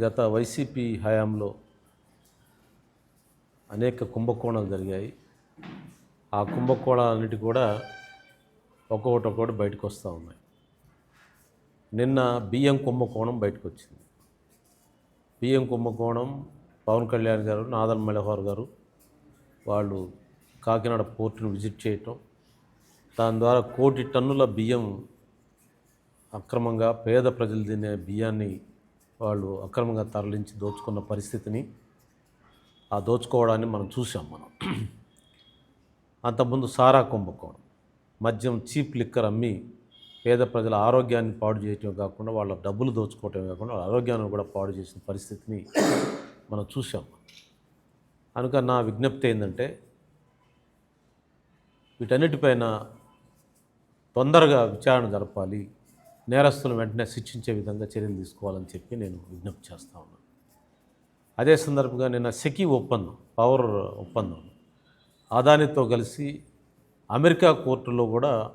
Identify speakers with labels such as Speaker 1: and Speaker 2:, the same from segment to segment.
Speaker 1: గత వైసీపీ హయాంలో అనేక కుంభకోణాలు జరిగాయి. ఆ కుంభకోణాలన్నిటి కూడా ఒక్కొక్కటి ఒక్కొక్కటి బయటకు వస్తూ ఉన్నాయి. నిన్న బియ్యం కుంభకోణం బయటకు వచ్చింది. బియ్యం కుంభకోణం పవన్ కళ్యాణ్ గారు నాదన్ మల్హోర్ గారు వాళ్ళు కాకినాడ పోర్టును విజిట్ చేయటం దాని ద్వారా కోటి టన్నుల బియ్యం అక్రమంగా పేద ప్రజలు తినే బియ్యాన్ని వాళ్ళు అక్రమంగా తరలించి దోచుకున్న పరిస్థితిని ఆ దోచుకోవడాన్ని మనం చూసాం మనం. అంతకుముందు సారా కుంభకోణం. మద్యం చీప్ లిక్కర్ అమ్మి పేద ప్రజల ఆరోగ్యాన్ని పాడు చేయటమే కాకుండా వాళ్ళ డబ్బులు దోచుకోవటమే కాకుండా వాళ్ళ ఆరోగ్యాన్ని కూడా పాడు చేసిన పరిస్థితిని మనం చూసాం కనుక నా విజ్ఞప్తి ఏంటంటే వీటన్నిటిపైన తొందరగా విచారణ జరపాలి. నేరస్తులను వెంటనే శిక్షించే విధంగా చర్యలు తీసుకోవాలని చెప్పి నేను విజ్ఞప్తి చేస్తా ఉన్నాను. అదే సందర్భంగా నిన్న సెకీ ఒప్పందం పవర్ ఒప్పందం అదానితో కలిసి అమెరికా కోర్టులో కూడా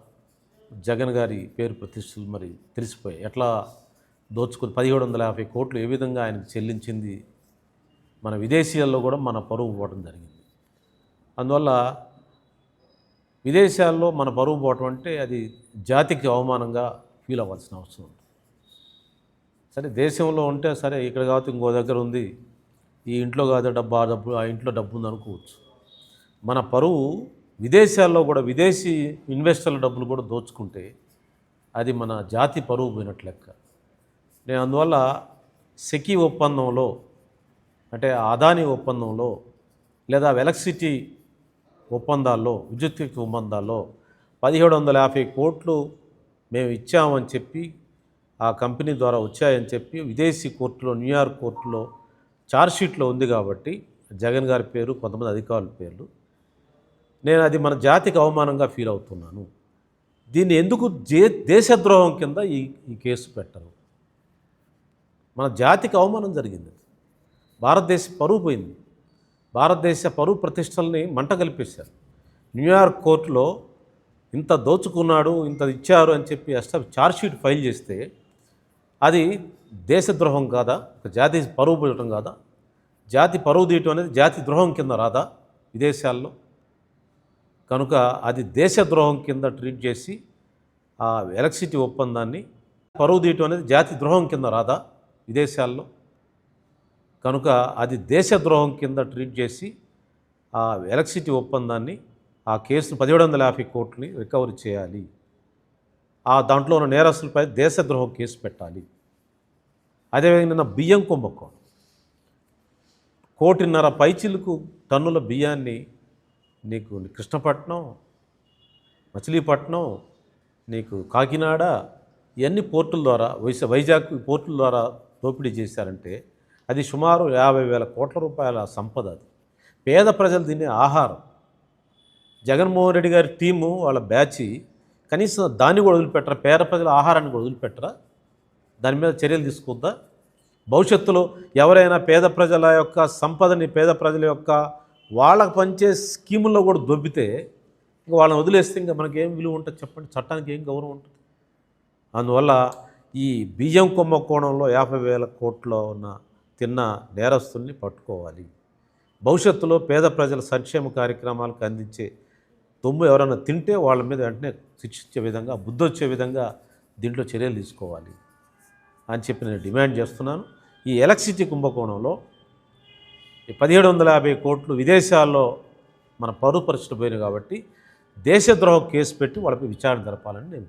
Speaker 1: జగన్ గారి పేరు ప్రతిష్టలు మరి తెలిసిపోయాయి. ఎట్లా దోచుకుని పదిహేడు వందల యాభై కోట్లు ఏ విధంగా ఆయనకు చెల్లించింది మన విదేశీయాల్లో కూడా మన పరువు పోవడం జరిగింది. అందువల్ల విదేశాల్లో మన పరువు పోవటం అంటే అది జాతికి అవమానంగా ఫీల్ అవ్వాల్సిన అవసరం ఉంది. సరే దేశంలో ఉంటే సరే ఇక్కడ కాదు ఇంకో దగ్గర ఉంది. ఈ ఇంట్లో కాదు డబ్బు ఆ డబ్బు ఆ ఇంట్లో డబ్బు ఉంది అనుకోవచ్చు. మన పరువు విదేశాల్లో కూడా విదేశీ ఇన్వెస్టర్ల డబ్బులు కూడా దోచుకుంటే అది మన జాతి పరువు పోయినట్టు లెక్క. నేను అందువల్ల సెకీ ఒప్పందంలో అంటే అదాని ఒప్పందంలో లేదా ఎలక్ట్రిసిటీ ఒప్పందాల్లో విద్యుత్ ఒప్పందాల్లో పదిహేడు వందల యాభై కోట్లు మేము ఇచ్చామని చెప్పి ఆ కంపెనీ ద్వారా వచ్చాయని చెప్పి విదేశీ కోర్టులో న్యూయార్క్ కోర్టులో ఛార్జ్షీట్లో ఉంది కాబట్టి జగన్ గారి పేరు కొంతమంది అధికారుల పేర్లు నేను అది మన జాతికి అవమానంగా ఫీల్ అవుతున్నాను. దీన్ని ఎందుకు దే దేశద్రోహం కింద ఈ ఈ కేసు పెట్టరు? మన జాతికి అవమానం జరిగింది. భారతదేశ పరువు పోయింది. భారతదేశ పరువు ప్రతిష్టల్ని మంట కల్పేశారు. న్యూయార్క్ కోర్టులో ఇంత దోచుకున్నాడు ఇంత ఇచ్చారు అని చెప్పి అష్ట ఛార్జ్షీట్ ఫైల్ చేస్తే అది దేశద్రోహం కాదా? ఒక జాతి పరువు పెట్టడం కాదా? జాతి పరువు తీయటం అనేది జాతి ద్రోహం కింద రాదా విదేశాల్లో? కనుక అది దేశద్రోహం కింద ట్రీట్ చేసి ఆ ఎలక్ట్రిసిటీ ఒప్పందాన్ని పరువు తీయటం అనేది జాతి ద్రోహం కింద రాదా విదేశాల్లో? కనుక అది దేశద్రోహం కింద ట్రీట్ చేసి ఆ ఎలక్ట్రిసిటీ ఒప్పందాన్ని ఆ కేసు పదిహేడు వందల యాభై కోట్లని రికవరీ చేయాలి. ఆ దాంట్లో ఉన్న నేరస్తులపై దేశద్రోహం కేసు పెట్టాలి. అదేవిధంగా నిన్న బియ్యం కుంభకోణం. కోటిన్నర పైచిలకు టన్నుల బియ్యాన్ని నీకు కృష్ణపట్నం మచిలీపట్నం నీకు కాకినాడ ఇవన్నీ పోర్టుల ద్వారా వైజా వైజాగ్ పోర్టుల ద్వారా దోపిడీ చేశారంటే అది సుమారు యాభై వేల కోట్ల రూపాయల సంపద అది. పేద ప్రజలు తినే ఆహారం జగన్మోహన్ రెడ్డి గారి టీము వాళ్ళ బ్యాచ్ కనీసం దాన్ని కూడా వదిలిపెట్టరా? పేద ప్రజల ఆహారాన్ని కూడా వదిలిపెట్టరా? దాని మీద చర్యలు తీసుకుందా? భవిష్యత్తులో ఎవరైనా పేద ప్రజల యొక్క సంపదని పేద ప్రజల యొక్క వాళ్ళకు పంచే స్కీముల్లో కూడా దొబ్బితే ఇంకా వాళ్ళని వదిలేస్తే ఇంకా మనకి ఏం విలువ ఉంటుంది చెప్పండి? చట్టానికి ఏం గౌరవం ఉంటుంది? అందువల్ల ఈ బియ్యం కుంభకోణంలో యాభై వేల కోట్లో ఉన్న తిన్న నేరస్తుల్ని పట్టుకోవాలి. భవిష్యత్తులో పేద ప్రజల సంక్షేమ కార్యక్రమాలకు అందించే తొమ్ము ఎవరైనా తింటే వాళ్ళ మీద వెంటనే శిక్షించే విధంగా బుద్ధి వచ్చే విధంగా దీంట్లో చర్యలు తీసుకోవాలి అని చెప్పి నేను డిమాండ్ చేస్తున్నాను. ఈ ఎలక్ట్రిసిటీ కుంభకోణంలో ఈ పదిహేడు వందల యాభై కోట్లు విదేశాల్లో మన పరువు పోయినాయి కాబట్టి దేశద్రోహ కేసు పెట్టి వాళ్ళపై విచారణ జరపాలని నేను